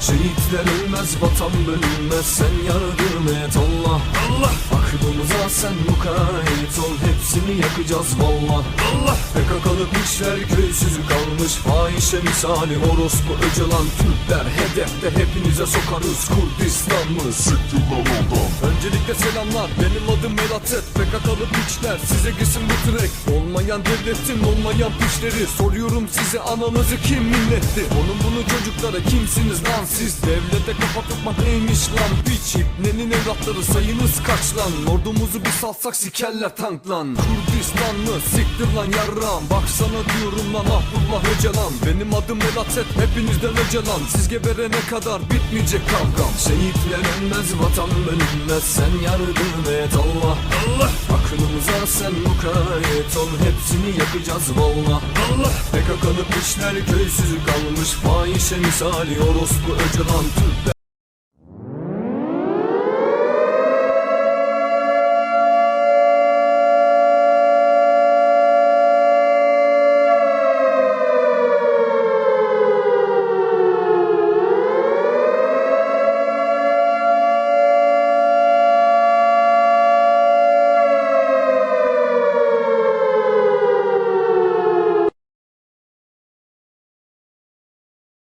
bizden ölmez vatan bölünmez Sen yardım et Allah. Allah. Aklımıza sen mukayyet ol Hepsini yakacağız valla. Allah PKK'lı piçler köysüzü kalmış. Fahişe misali orospu öcalan Türkler. Hedefte hepinize sokarız Kurdistan mı? Siktir lan oradan. Öncelikle selamlar benim adım Melatet PKK'lı piçler size gitsin bu trek. Olmayan devletin olmayan piçleri Soruyorum size ananızı kim milletti? Onun bunu çocuklara kimsiniz lan siz kafa tutmak neymiş lan piç İbnenin evlatları sayınız kaç lan? Ordumuzu bir salsak sikerler tank lan. Kürdistan mı siktir lan yarram Baksana diyorum lan Abdullah Öcalan. Benim adım Melatet hepinizden Öcalan. Siz geberene kadar bitmeyecek kavgam. Şehitler ölmez vatan bölünmez Sen yardım et Allah. Allah! Aklımıza sen mukayyet ol. Hepsini yakacağız valla Allah! PKK'lı piçler köysüzü kalmış Fahişe misali orospu Öcalan Türkler